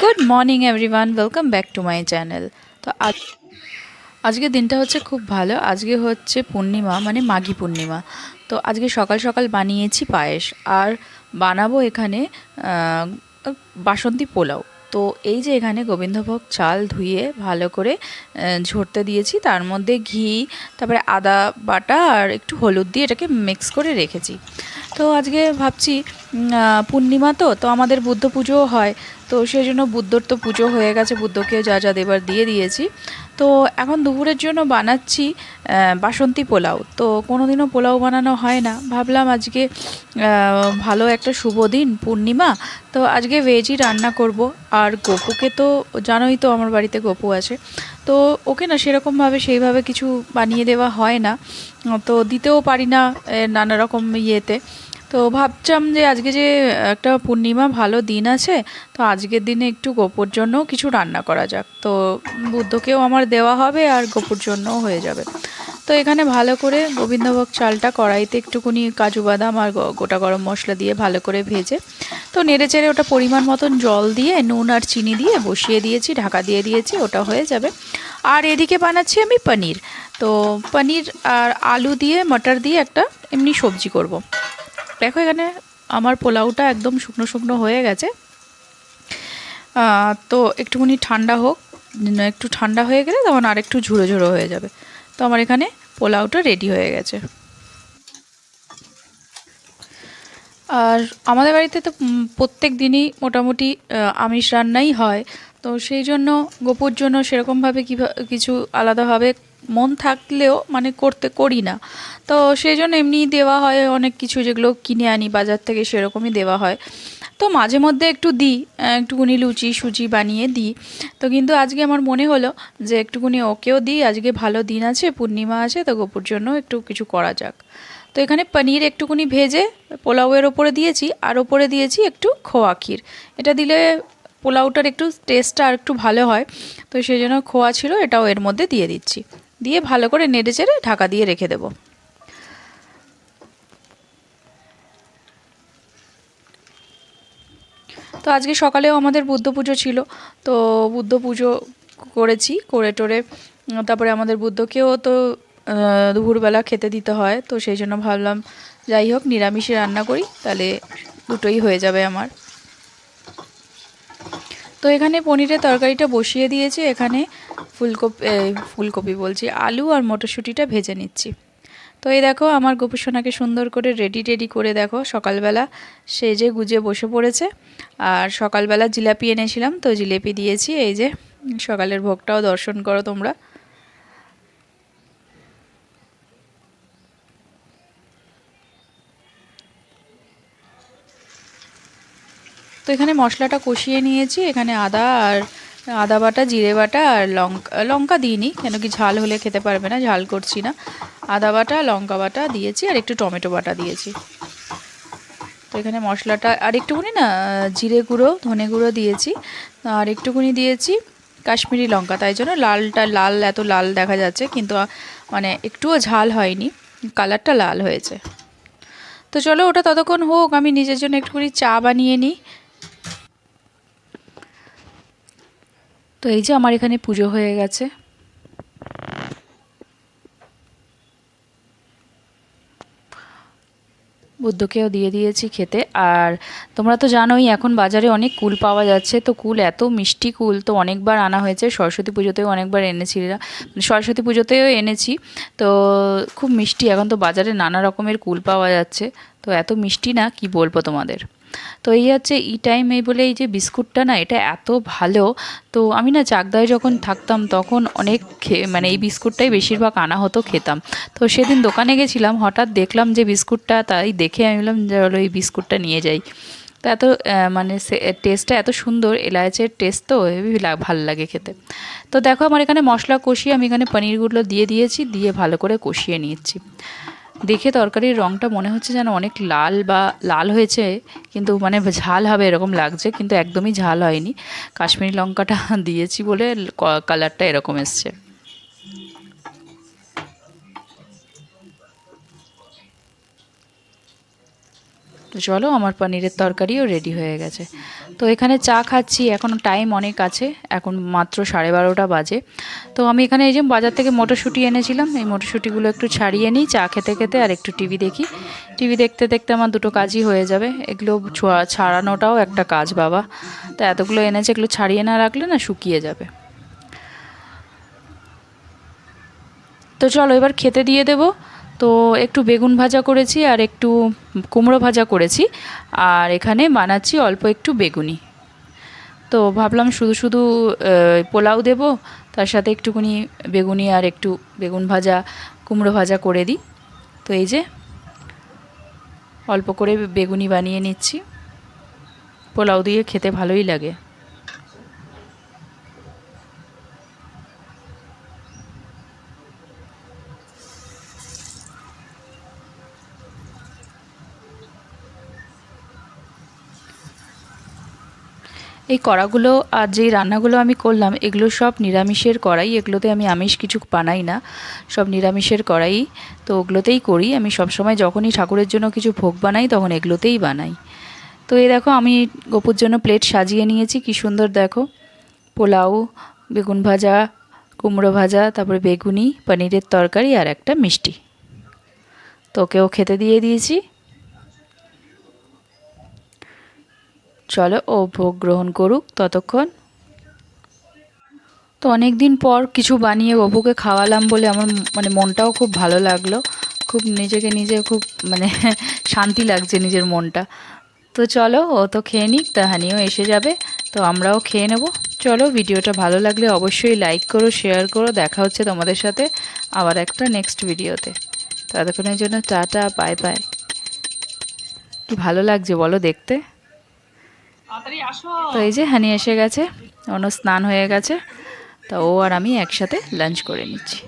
Good morning everyone welcome back to my channel তো আজ আজকের দিনটা হচ্ছে খুব ভালো। আজকে হচ্ছে পূর্ণিমা মানে মাঘী পূর্ণিমা। তো আজকে সকাল সকাল বানিয়েছি পায়েস। আর বানাবো এখানে বাসন্তী পোলাও। তো এই যে এখানে গোবিন্দভোগ চাল ধুয়ে ভালো করে ঝরতে দিয়েছি। তার মধ্যে ঘি, তারপরে আদা বাটা আর একটু হলুদ দিয়ে এটাকে মিক্স করে রেখেছি। তো আজকে ভাবছি পূর্ণিমা তো তো আমাদের বুদ্ধ পুজোও হয়। তো সেই জন্য বুদ্ধর তো পুজো হয়ে গেছে, বুদ্ধকে যা যা দেবার দিয়ে দিয়েছি। তো এখন দুপুরের জন্য বানাচ্ছি বাসন্তী পোলাও। তো কোনোদিনও পোলাও বানানো হয় না। ভাবলাম আজকে ভালো একটা শুভ দিন, পূর্ণিমা। তো আজকে ভেজই রান্না করব। আর গপুকে তো জানোই তো আমার বাড়িতে গপু আছে। তো ওকে না সেরকমভাবে, সেইভাবে কিছু বানিয়ে দেওয়া হয় না। তো দিতেও পারি না নানা রকম ইয়েতে। তো ভাবছিলাম যে আজকে যে, একটা পূর্ণিমা ভালো দিন আছে, তো আজকের দিনে একটু গোপুর জন্য কিছু রান্না করা যাক। তো বুদ্ধকেও আমার দেওয়া হবে আর গোপুর জন্যও হয়ে যাবে। তো এখানে ভালো করে গোবিন্দভোগ চালটা কড়াইতে একটুকুনি কাজু বাদাম আর গোটা গরম মশলা দিয়ে ভালো করে ভেজে, তো নেড়ে চেড়ে ওটা পরিমাণ মতন জল দিয়ে, নুন আর চিনি দিয়ে বসিয়ে দিয়েছি, ঢাকা দিয়ে দিয়েছি, ওটা হয়ে যাবে। আর এদিকে বানাচ্ছি আমি পনির। তো পনির আর আলু দিয়ে, মটর দিয়ে একটা এমনি সবজি করব। দেখো এখানে আমার পোলাওটা একদম শুকনো শুকনো হয়ে গেছে। তো একটুখানি ঠান্ডা হোক, একটু ঠান্ডা হয়ে গেলে তখন আর একটু ঝুড়ো ঝুড়ো হয়ে যাবে। তো আমার এখানে পোলাওটা রেডি হয়ে গেছে। আর আমাদের বাড়িতে তো প্রত্যেক দিনই মোটামুটি আমিষ রান্নাই হয়। তো সেই জন্য, গোপুর জন্য সেরকমভাবে কিভা- কিছু আলাদাভাবে মন থাকলেও মানে করতে করি না। তো সেই জন্য এমনিই দেওয়া হয় অনেক কিছু যেগুলো কিনে আনি, বাজার থেকে সেরকমই দেওয়া হয়। তো মাঝে মধ্যে একটু দিই একটুকুনি লুচি সুজি বানিয়ে দিই। তো কিন্তু আজকে আমার মনে হলো যে একটুকুনি ওকেও দিই, আজকে ভালো দিন আছে, পূর্ণিমা আছে, তো গোপুর জন্য একটু কিছু করা যাক। তো এখানে পনির একটুকুনি ভেজে পোলাওয়ের ওপরে দিয়েছি, আর ওপরে দিয়েছি একটু খোয়া ক্ষীর। এটা দিলে পোলাওটার একটু টেস্টটা আর একটু ভালো হয়, তো সেই জন্য খোয়া ছিল, এটাও এর মধ্যে দিয়ে দিচ্ছি। দিয়ে ভালো করে নেড়ে চেড়ে ঢাকা দিয়ে রেখে দেবো। তো আজকে সকালেও আমাদের বুদ্ধ পুজো ছিল। তো বুদ্ধ পুজো করেছি, করে টোরে, তারপরে আমাদের বুদ্ধকেও তো দুপুরবেলা খেতে দিতে হয়। তো সেই জন্য ভাবলাম, যাই হোক, নিরামিষে রান্না করি, তাহলে দুটোই হয়ে যাবে আমার। তো এখানে পনিরের তরকারিটা বসিয়ে দিয়েছি। এখানে ফুলকপি ফুলকপি বলছি, আলু আর মটরশুঁটিটা ভেজে নিচ্ছি। তো এই দেখো, আমার গোপুসোনাকে সুন্দর করে রেডি টেডি করে দেখো, সকালবেলা সেজে গুজে বসে পড়েছে। আর সকালবেলা জিলাপি এনেছিলাম, তো জিলেপি দিয়েছি। এই যে সকালের ভোগটাও দর্শন করো তোমরা। তো এখানে মশলাটা কষিয়ে নিয়েছি। এখানে আদা আর আদা বাটা, জিরে বাটা আর লঙ্কা লঙ্কা দিইনি, কেন কি ঝাল হলে খেতে পারবে না, ঝাল করছি না। আদা বাটা, লঙ্কা বাটা দিয়েছি আর একটু টমেটো বাটা দিয়েছি। তো এখানে মশলাটা আর একটুখানি না, জিরে গুঁড়ো, ধনে গুঁড়ো দিয়েছি। আর একটুখানি দিয়েছি কাশ্মীরি লঙ্কা, তাই জন্য লালটা, লাল, এত লাল দেখা যাচ্ছে, কিন্তু মানে একটুও ঝাল হয়নি, কালারটা লাল হয়েছে। তো চলো ওটা ততক্ষণ হোক, আমি নিজের জন্য একটুখানি চা বানিয়ে নিই। তো এই যে আমার এখানে পুজো হয়ে গেছে। বুদ্ধকেও দিয়ে দিয়েছি খেতে। আর তোমরা তো জানোই, এখন বাজারে অনেক কুল পাওয়া যাচ্ছে। তো কুল এত মিষ্টি কুল, তো অনেকবার আনা হয়েছে। সরস্বতী পুজোতেও অনেকবার এনেছি। মানে সরস্বতী পুজোতেও এনেছি। তো খুব মিষ্টি। এখন তো বাজারে নানা রকমের কুল পাওয়া যাচ্ছে। তো এত মিষ্টি না, কি বলব তোমাদের? তো এই হচ্ছে ই টাইম এই বলে এই যে বিস্কুটটা না, এটা এত ভালো। তো আমি না চাকদায় যখন থাকতাম তখন অনেক মানে এই বিস্কুটটাই বেশিরভাগ আনা হতো খেতাম। তো সেদিন দোকানে গেছিলাম, হঠাৎ দেখলাম যে বিস্কুটটা, তাই দেখে আমি বললাম, যে চলো এই বিস্কুটটা নিয়ে যাই। তো এত মানে টেস্টটা এত সুন্দর এলাচের টেস্ট তো হেবি ভালো লাগে খেতে। তো দেখো আমার এখানে মশলা কষিয়ে আমি এখানে পনিরগুলো দিয়ে দিয়েছি, দিয়ে ভালো করে কষিয়ে নিচ্ছি। দেখে তরকারির রঙটা মনে হচ্ছে যেন অনেক লাল বা লাল হয়েছে, কিন্তু মানে ঝাল হবে এরকম লাগছে, কিন্তু একদমই ঝাল হয়নি। কাশ্মীরি লঙ্কাটা দিয়েছি বলে কালারটা এরকম এসছে। তো চলো আমার পনিরের তরকারিও রেডি হয়ে গেছে। তো এখানে চা খাচ্ছি, এখন টাইম অনেক আছে, এখন মাত্র সাড়ে বারোটা বাজে। তো আমি এখানে এই যে বাজার থেকে মটরশুঁটি এনেছিলাম, এই মটরশুঁটিগুলো একটু ছাড়িয়ে নিই, চা খেতে খেতে আর একটু টিভি দেখি। টিভি দেখতে দেখতে আমার দুটো কাজই হয়ে যাবে, এগুলো ছাড়ানোটাও একটা কাজ বাবা। তো এতগুলো এনেছে, এগুলো ছাড়িয়ে না রাখলে না শুকিয়ে যাবে। তো চলো এবার খেতে দিয়ে দেবো। তো একটু বেগুন ভাজা করেছি আর একটু কুমড়ো ভাজা করেছি। আর এখানে বানাচ্ছি অল্প একটু বেগুনি। তো ভাবলাম শুধু শুধু পোলাও দেব, তার সাথে একটুখানি বেগুনি আর একটু বেগুন ভাজা, কুমড়ো ভাজা করে দিই। তো এই যে অল্প করে বেগুনি বানিয়ে নিচ্ছি। পোলাও দিয়ে খেতে ভালোই লাগে। এই কড়াগুলো আর যেই রান্নাগুলো আমি করলাম, এগুলো সব নিরামিষের কড়াই। এগুলোতে আমি আমিষ কিছু বানাই না। সব নিরামিষের কড়াই। তো ওগুলোতেই করি। আমি সবসময় যখনই ঠাকুরের জন্য কিছু ভোগ বানাই, তখন এগুলোতেই বানাই। তো এই দেখো, আমি গোপুর জন্য প্লেট সাজিয়ে নিয়েছি। কি সুন্দর দেখো। পোলাও, বেগুন ভাজা, কুমড়ো ভাজা, তারপরে বেগুনি, পনিরের তরকারি আর একটা মিষ্টি। তো ওকেও খেতে দিয়ে দিয়েছি। চলো ও ভোগ গ্রহণ করুক ততক্ষণ। তো অনেক দিন পর কিছু বানিয়ে অপুকে খাওয়ালাম বলে আমার মানে মনটাও খুব ভালো লাগল। খুব নিজেকে নিজে খুব মানে শান্তি লাগছে নিজের মনটা। তো চলো ও তো খেয়ে নিক, তা হানিও এসে যাবে, তো আমরাও খেয়ে নেব। চলো ভিডিওটা ভালো লাগলে অবশ্যই লাইক করো শেয়ার করো, দেখা হচ্ছে তোমাদের সাথে আবার একটা নেক্সট ভিডিওতে। ততক্ষণের জন্য টাটা বাই বাই ভালো লাগছে বলো দেখতে। তো এই যে হানি এসে গেছে অন্য স্নান হয়ে গেছে, তা ও আর আমি একসাথে লাঞ্চ করে নিচ্ছি।